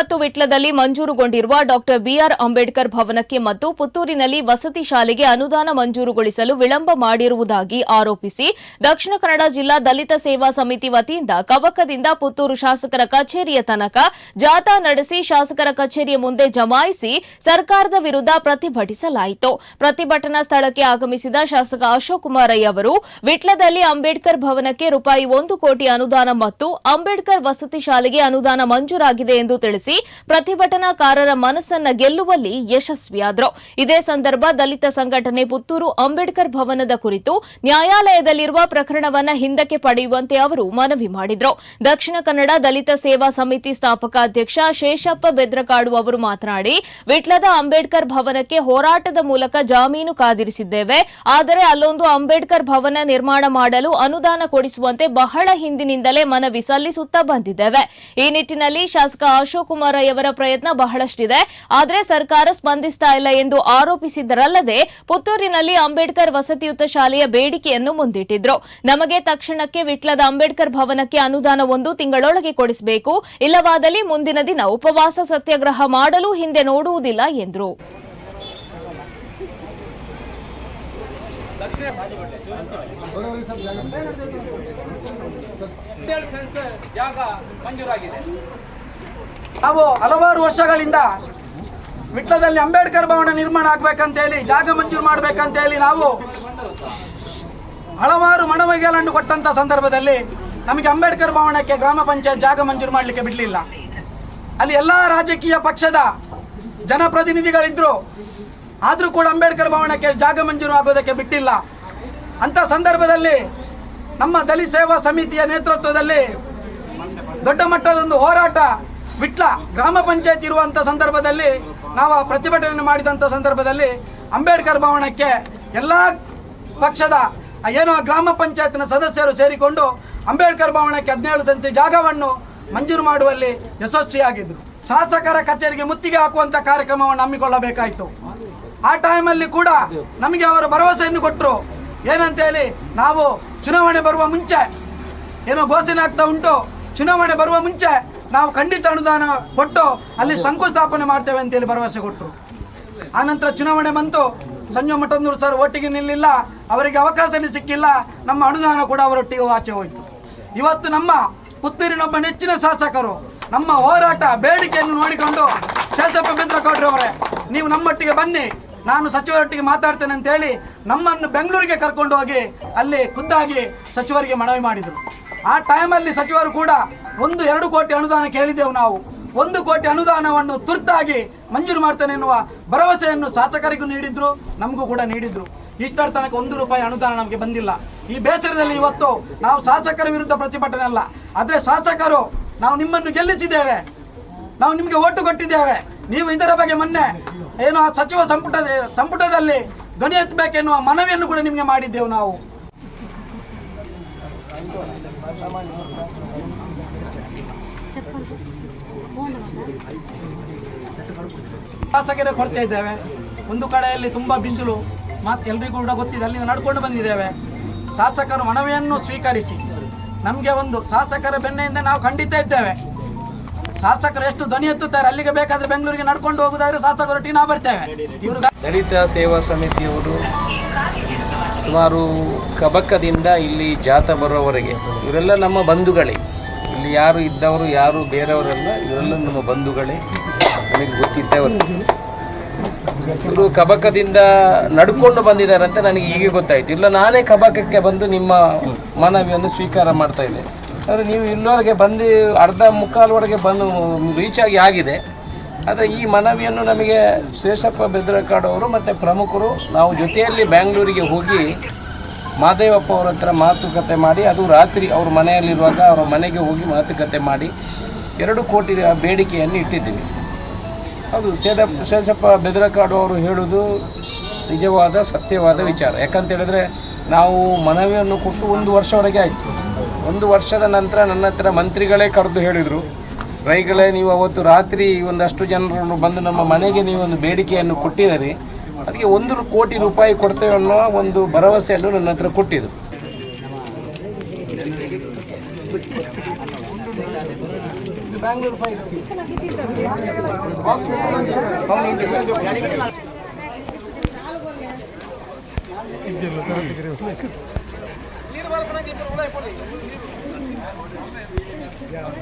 ಮತ್ತು ವಿಟ್ಲದಲ್ಲಿ ಮಂಜೂರುಗೊಂಡಿರುವ ಡಾಕ್ಟರ್ ಬಿಆರ್ ಅಂಬೇಡ್ಕರ್ ಭವನಕ್ಕೆ ಮತ್ತು ಪುತ್ತೂರಿನಲ್ಲಿ ವಸತಿ ಶಾಲೆಗೆ ಅನುದಾನ ಮಂಜೂರುಗೊಳಿಸಲು ವಿಳಂಬ ಮಾಡಿರುವುದಾಗಿ ಆರೋಪಿಸಿ ದಕ್ಷಿಣ ಕನ್ನಡ ಜಿಲ್ಲಾ ದಲಿತ ಸೇವಾ ಸಮಿತಿ ವತಿಯಿಂದ ಕವಕದಿಂದ ಪುತ್ತೂರು ಶಾಸಕರ ಕಚೇರಿಯ ತನಕ ಜಾಥಾ ನಡೆಸಿ ಶಾಸಕರ ಕಚೇರಿಯ ಮುಂದೆ ಜಮಾಯಿಸಿ ಸರ್ಕಾರದ ವಿರುದ್ಧ ಪ್ರತಿಭಟಿಸಲಾಯಿತು. ಪ್ರತಿಭಟನಾ ಸ್ಥಳಕ್ಕೆ ಆಗಮಿಸಿದ ಶಾಸಕ ಅಶೋಕ್ ಕುಮಾರಯ್ಯ ಅವರು, ವಿಟ್ಲದಲ್ಲಿ ಅಂಬೇಡ್ಕರ್ ಭವನಕ್ಕೆ ರೂಪಾಯಿ ಒಂದು ಕೋಟಿ ಅನುದಾನ ಮತ್ತು ಅಂಬೇಡ್ಕರ್ ವಸತಿ ಶಾಲೆಗೆ ಅನುದಾನ ಮಂಜೂರಾಗಿದೆ ಎಂದು ತಿಳಿಸಿ ಪ್ರತಿಭಟನಾಕಾರರ ಮನಸ್ಸನ್ನ ಗೆಲ್ಲುವಲ್ಲಿ ಯಶಸ್ವಿಯಾದರು. ಇದೇ ಸಂದರ್ಭ ದಲಿತ ಸಂಘಟನೆ ಪುತ್ತೂರು ಅಂಬೇಡ್ಕರ್ ಭವನದ ಕುರಿತು ನ್ಯಾಯಾಲಯದಲ್ಲಿರುವ ಪ್ರಕರಣವನ್ನ ಹಿಂದಕ್ಕೆ ಪಡೆಯುವಂತೆ ಅವರು ಮನವಿ ಮಾಡಿದರು. ದಕ್ಷಿಣ ಕನ್ನಡ ದಲಿತ ಸೇವಾ ಸಮಿತಿ ಸ್ಥಾಪಕ ಅಧ್ಯಕ್ಷ ಶೇಷಪ್ಪ ಬೆದ್ರಕಾಡು ಅವರು ಮಾತನಾಡಿ, ವಿಟ್ಲದ ಅಂಬೇಡ್ಕರ್ ಭವನಕ್ಕೆ ಹೋರಾಟದ ಮೂಲಕ ಜಾಮೀನು ಕಾದಿರಿಸಿದ್ದೇವೆ. ಆದರೆ ಅಲ್ಲೊಂದು ಅಂಬೇಡ್ಕರ್ ಭವನ ನಿರ್ಮಾಣ ಮಾಡಲು ಅನುದಾನ ಕೊಡಿಸುವಂತೆ ಬಹಳ ಹಿಂದಿನಿಂದಲೇ ಮನವಿ ಸಲ್ಲಿಸುತ್ತಾ ಬಂದಿದ್ದೇವೆ. ಈ ನಿಟ್ಟಿನಲ್ಲಿ ಶಾಸಕ ಅಶೋಕ್ ಅವರ ಪ್ರಯತ್ನ ಬಹಳಷ್ಟಿದೆ. ಆದರೆ ಸರ್ಕಾರ ಸ್ಪಂದಿಸ್ತಾ ಇಲ್ಲ ಎಂದು ಆರೋಪಿಸಿದ್ದರಲ್ಲದೆ ಪುತ್ತೂರಿನಲ್ಲಿ ಅಂಬೇಡ್ಕರ್ ವಸತಿಯುತ ಶಾಲೆಯ ಬೇಡಿಕೆಯನ್ನು ಮುಂದಿಟ್ಟಿದ್ರು. ನಮಗೆ ತಕ್ಷಣಕ್ಕೆ ವಿಟ್ಲದ ಅಂಬೇಡ್ಕರ್ ಭವನಕ್ಕೆ ಅನುದಾನ ಒಂದು ತಿಂಗಳೊಳಗೆ ಕೊಡಿಸಬೇಕು. ಇಲ್ಲವಾದಲ್ಲಿ ಮುಂದಿನ ದಿನ ಉಪವಾಸ ಸತ್ಯಾಗ್ರಹ ಮಾಡಲು ಹಿಂದೆ ನೋಡುವುದಿಲ್ಲ ಎಂದರು. ಜಾಗ ಮಂಜೂರಾಗಿದೆ. ನಾವು ಹಲವಾರು ವರ್ಷಗಳಿಂದ ವಿಟ್ಲದಲ್ಲಿ ಅಂಬೇಡ್ಕರ್ ಭವನ ನಿರ್ಮಾಣ ಆಗ್ಬೇಕಂತ ಹೇಳಿ ಜಾಗ ಮಂಜೂರು ಮಾಡ್ಬೇಕಂತ ಹೇಳಿ ನಾವು ಹಲವಾರು ಮನವಿಗಳನ್ನು ಕೊಟ್ಟಂತ ಸಂದರ್ಭದಲ್ಲಿ ನಮಗೆ ಅಂಬೇಡ್ಕರ್ ಭವನಕ್ಕೆ ಗ್ರಾಮ ಪಂಚಾಯತ್ ಜಾಗ ಮಂಜೂರು ಮಾಡಲಿಕ್ಕೆ ಬಿಡಲಿಲ್ಲ. ಅಲ್ಲಿ ಎಲ್ಲ ರಾಜಕೀಯ ಪಕ್ಷದ ಜನಪ್ರತಿನಿಧಿಗಳಿದ್ರು. ಆದರೂ ಕೂಡ ಅಂಬೇಡ್ಕರ್ ಭವನಕ್ಕೆ ಜಾಗ ಮಂಜೂರು ಆಗೋದಕ್ಕೆ ಬಿಟ್ಟಿಲ್ಲ. ಅಂತ ಸಂದರ್ಭದಲ್ಲಿ ನಮ್ಮ ದಲಿತ ಸೇವಾ ಸಮಿತಿಯ ನೇತೃತ್ವದಲ್ಲಿ ದೊಡ್ಡ ಮಟ್ಟದೊಂದು ಹೋರಾಟ ವಿಟ್ಲ ಗ್ರಾಮ ಪಂಚಾಯತ್ ಇರುವಂಥ ಸಂದರ್ಭದಲ್ಲಿ ನಾವು ಆ ಪ್ರತಿಭಟನೆ ಮಾಡಿದಂಥ ಸಂದರ್ಭದಲ್ಲಿ ಅಂಬೇಡ್ಕರ್ ಭವನಕ್ಕೆ ಎಲ್ಲ ಪಕ್ಷದ ಏನೋ ಗ್ರಾಮ ಪಂಚಾಯತ್ನ ಸದಸ್ಯರು ಸೇರಿಕೊಂಡು ಅಂಬೇಡ್ಕರ್ ಭವನಕ್ಕೆ ಹದಿನೇಳು ಸಂಚಿ ಜಾಗವನ್ನು ಮಂಜೂರು ಮಾಡುವಲ್ಲಿ ಯಶಸ್ವಿಯಾಗಿದ್ದರು ಶಾಸಕರ ಕಚೇರಿಗೆ ಮುತ್ತಿಗೆ ಹಾಕುವಂಥ ಕಾರ್ಯಕ್ರಮವನ್ನು ಹಮ್ಮಿಕೊಳ್ಳಬೇಕಾಯಿತು. ಆ ಟೈಮಲ್ಲಿ ಕೂಡ ನಮಗೆ ಅವರು ಭರವಸೆಯನ್ನು ಕೊಟ್ಟರು ಏನಂತ ಹೇಳಿ, ನಾವು ಚುನಾವಣೆ ಬರುವ ಮುಂಚೆ, ಏನೋ ಘೋಷಣೆ ಆಗ್ತಾ ಉಂಟು. ಚುನಾವಣೆ ಬರುವ ಮುಂಚೆ ನಾವು ಖಂಡಿತ ಅನುದಾನ ಕೊಟ್ಟು ಅಲ್ಲಿ ಶಂಕುಸ್ಥಾಪನೆ ಮಾಡ್ತೇವೆ ಅಂತೇಳಿ ಭರವಸೆ ಕೊಟ್ಟರು ಆನಂತರ ಚುನಾವಣೆ ಬಂತು. ಸಂಜು ಮಠಂದೂರು ಸರ್ ಒಟ್ಟಿಗೆ ನಿಲ್ಲಿಲ್ಲ. ಅವರಿಗೆ ಅವಕಾಶನೇ ಸಿಕ್ಕಿಲ್ಲ. ನಮ್ಮ ಅನುದಾನ ಕೂಡ ಅವರೊಟ್ಟಿಗೆ ಆಚೆ ಹೋಯಿತು. ಇವತ್ತು ನಮ್ಮ ಪುತ್ತೂರಿನೊಬ್ಬ ನೆಚ್ಚಿನ ಶಾಸಕರು, ನಮ್ಮ ಹೋರಾಟ ಬೇಡಿಕೆಯನ್ನು ನೋಡಿಕೊಂಡು ಶೇಷಪ್ಪ ಬಿದ್ರಕೌಡ್ರವರೇ ನೀವು ನಮ್ಮೊಟ್ಟಿಗೆ ಬನ್ನಿ. ನಾನು ಸಚಿವರೊಟ್ಟಿಗೆ ಮಾತಾಡ್ತೇನೆ ಅಂತ ಹೇಳಿ ನಮ್ಮನ್ನು ಬೆಂಗಳೂರಿಗೆ ಕರ್ಕೊಂಡು ಹೋಗಿ ಅಲ್ಲಿ ಖುದ್ದಾಗಿ ಸಚಿವರಿಗೆ ಮನವಿ ಮಾಡಿದರು. ಆ ಟೈಮಲ್ಲಿ ಸಚಿವರು ಕೂಡ ಒಂದು ಎರಡು ಕೋಟಿ ಅನುದಾನ ಕೇಳಿದೆವು ನಾವು. ಒಂದು ಕೋಟಿ ಅನುದಾನವನ್ನು ತುರ್ತಾಗಿ ಮಂಜೂರು ಮಾಡ್ತೇನೆ ಎನ್ನುವ ಭರವಸೆಯನ್ನು ಶಾಸಕರಿಗೂ ನೀಡಿದ್ರು, ನಮಗೂ ಕೂಡ ನೀಡಿದ್ರು. ಇಷ್ಟರ ತನಕ ಒಂದು ರೂಪಾಯಿ ಅನುದಾನ ನಮಗೆ ಬಂದಿಲ್ಲ. ಈ ಬೇಸರದಲ್ಲಿ ಇವತ್ತು ನಾವು ಶಾಸಕರ ವಿರುದ್ಧ ಪ್ರತಿಭಟನೆ ಅಲ್ಲ. ಆದರೆ ಶಾಸಕರು, ನಾವು ನಿಮ್ಮನ್ನು ಗೆಲ್ಲಿಸಿದ್ದೇವೆ. ನಾವು ನಿಮಗೆ ಓಟು ಕೊಟ್ಟಿದ್ದೇವೆ. ನೀವು ಇದರ ಬಗ್ಗೆ ಮೊನ್ನೆ ಏನು ಆ ಸಚಿವ ಸಂಪುಟದ, ಸಂಪುಟದಲ್ಲಿ ಧ್ವನಿ ಎತ್ತಬೇಕೆನ್ನುವ ಮನವಿಯನ್ನು ಕೂಡ ನಿಮಗೆ ಮಾಡಿದ್ದೆವು ನಾವು. ಶಾಸಕರೇ ಕೊಡ್ತಾ ಇದ್ದೇವೆ. ಒಂದು ಕಡೆಯಲ್ಲಿ ತುಂಬ ಬಿಸಿಲು ಮತ್ತು ಎಲ್ರಿಗೂ ಕೂಡ ಗೊತ್ತಿದೆ, ಅಲ್ಲಿಂದ ನಡ್ಕೊಂಡು ಬಂದಿದ್ದೇವೆ. ಶಾಸಕರು ಮನವಿಯನ್ನು ಸ್ವೀಕರಿಸಿ. ನಮಗೆ ಒಂದು ಶಾಸಕರ ಬೆನ್ನೆಯಿಂದ ನಾವು ಖಂಡಿತ ಇದ್ದೇವೆ. ಶಾಸಕರು ಎಷ್ಟು ಧ್ವನಿ ಎತ್ತುತ್ತಾರೆ, ಅಲ್ಲಿಗೆ ಬೇಕಾದ್ರೆ ಬೆಂಗಳೂರಿಗೆ ನಡ್ಕೊಂಡು ಹೋಗುದಾದ್ರೆ ಶಾಸಕರೊಟ್ಟಿಗೆ ನಾವು ಬರ್ತೇವೆ ಇವರು ದಲಿತ ಸೇವಾ ಸಮಿತಿಯವರು ಸುಮಾರು ಕಬಕದಿಂದ ಇಲ್ಲಿ ಜಾತ ಬರೋವರೆಗೆ ಇವರೆಲ್ಲ ನಮ್ಮ ಬಂಧುಗಳೇ. ಇಲ್ಲಿ ಯಾರು ಇದ್ದವರು, ಯಾರು ಬೇರೆಯವರೆಲ್ಲ ಇವರೆಲ್ಲ ನಮ್ಮ ಬಂಧುಗಳೇ. ನನಗೆ ಗೊತ್ತಿದ್ದವರು. ಇವರು ಕಬಕದಿಂದ ನಡ್ಕೊಂಡು ಬಂದಿದ್ದಾರೆ ಅಂತ ನನಗೆ ಈಗ ಗೊತ್ತಾಯಿತು. ಇಲ್ಲ, ನಾನೇ ಕಬಕಕ್ಕೆ ಬಂದು ನಿಮ್ಮ ಮನವಿಯನ್ನು ಸ್ವೀಕಾರ ಮಾಡ್ತಾ ಇದ್ದೆ. ಆದರೆ ನೀವು ಇಲ್ಲಿವರೆಗೆ ಬಂದು ಅರ್ಧ ಮುಕ್ಕಾಲ್ವರೆಗೆ ಬಂದು ರೀಚ್ ಆಗಿ ಆಗಿದೆ. ಆದರೆ ಈ ಮನವಿಯನ್ನು ನಮಗೆ ಶೇಷಪ್ಪ ಬೆದರಕಾಡು ಅವರು ಮತ್ತು ಪ್ರಮುಖರು ನಾವು ಜೊತೆಯಲ್ಲಿ ಬ್ಯಾಂಗ್ಳೂರಿಗೆ ಹೋಗಿ ಮಾದೇವಪ್ಪ ಅವರ ಹತ್ರ ಮಾತುಕತೆ ಮಾಡಿ, ಅದು ರಾತ್ರಿ ಅವ್ರ ಮನೆಯಲ್ಲಿರುವಾಗ ಅವರ ಮನೆಗೆ ಹೋಗಿ ಮಾತುಕತೆ ಮಾಡಿ ಎರಡು ಕೋಟಿ ಬೇಡಿಕೆಯನ್ನು ಇಟ್ಟಿದ್ದೀವಿ. ಅದು ಸೇದ ಶೇಷಪ್ಪ ಬೆದರಕಾಡು ಅವರು ಹೇಳುವುದು ನಿಜವಾದ, ಸತ್ಯವಾದ ವಿಚಾರ. ಯಾಕಂತ ಹೇಳಿದ್ರೆ ನಾವು ಮನವಿಯನ್ನು ಕೊಟ್ಟು ಒಂದು ವರ್ಷವರೆಗೆ ಆಯಿತು. ಒಂದು ವರ್ಷದ ನಂತರ ನನ್ನ ಹತ್ರ ಮಂತ್ರಿಗಳೇ ಕರೆದು ಹೇಳಿದರು. ರೈಗಳೇ ನೀವು ಅವತ್ತು ರಾತ್ರಿ ಒಂದಷ್ಟು ಜನರನ್ನು ಬಂದು ನಮ್ಮ ಮನೆಗೆ ನೀವು ಒಂದು ಬೇಡಿಕೆಯನ್ನು ಕೊಟ್ಟಿದ್ದೀರಿ. ಅದಕ್ಕೆ ಒಂದು ಕೋಟಿ ರೂಪಾಯಿ ಕೊಡ್ತೇವೆ ಅನ್ನೋ ಒಂದು ಭರವಸೆಯನ್ನು ನನ್ನ ಹತ್ರ ಕೊಟ್ಟಿದ್ದು ನೀರು Yeah.